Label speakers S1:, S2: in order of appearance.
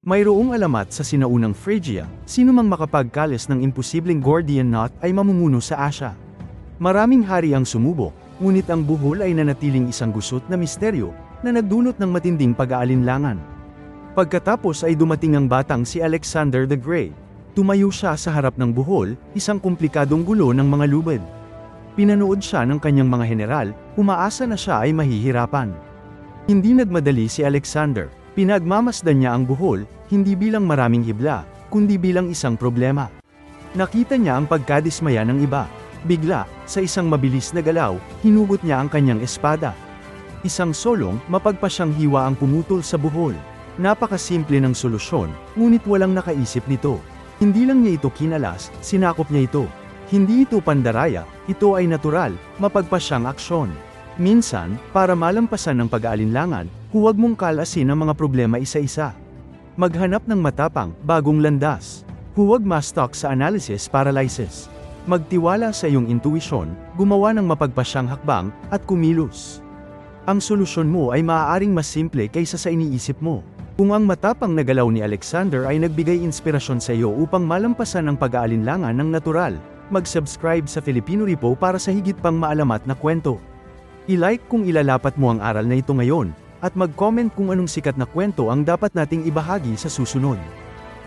S1: Mayroong alamat sa sinaunang Phrygia, sino mang makapagkalis ng imposibleng Gordian knot ay mamumuno sa Asya. Maraming hari ang sumubok, ngunit ang buhol ay nanatiling isang gusot na misteryo, na nagdulot ng matinding pag-aalinlangan. Pagkatapos ay dumating ang batang si Alexander the Great. Tumayo siya sa harap ng buhol, isang komplikadong gulo ng mga lubid. Pinanood siya ng kanyang mga general, umaasa na siya ay mahihirapan. Hindi nagmadali si Alexander, pinagmamasdan niya ang buhol, hindi bilang maraming hibla, kundi bilang isang problema. Nakita niya ang pagkadismaya ng iba. Bigla, sa isang mabilis na galaw, hinugot niya ang kanyang espada. Isang solong, mapagpa siyang hiwa ang pumutol sa buhol. Napakasimple ng solusyon, ngunit walang nakaisip nito. Hindi lang niya ito kinalas, sinakop niya ito. Hindi ito pandaraya, ito ay natural, mapagpa siyang aksyon. Minsan, para malampasan ng pag-aalinlangan, huwag mong kalasin ang mga problema isa-isa. Maghanap ng matapang, bagong landas. Huwag ma-stuck sa analysis paralysis. Magtiwala sa iyong intuition, gumawa ng mapagpasyang hakbang, at kumilos. Ang solusyon mo ay maaaring mas simple kaysa sa iniisip mo. Kung ang matapang na galaw ni Alexander ay nagbigay inspirasyon sa iyo upang malampasan ang pag-aalinlangan ng natural, mag-subscribe sa Filipino Repo para sa higit pang maalamat na kwento. I-like kung ilalapat mo ang aral na ito ngayon, at mag-comment kung anong sikat na kwento ang dapat nating ibahagi sa susunod.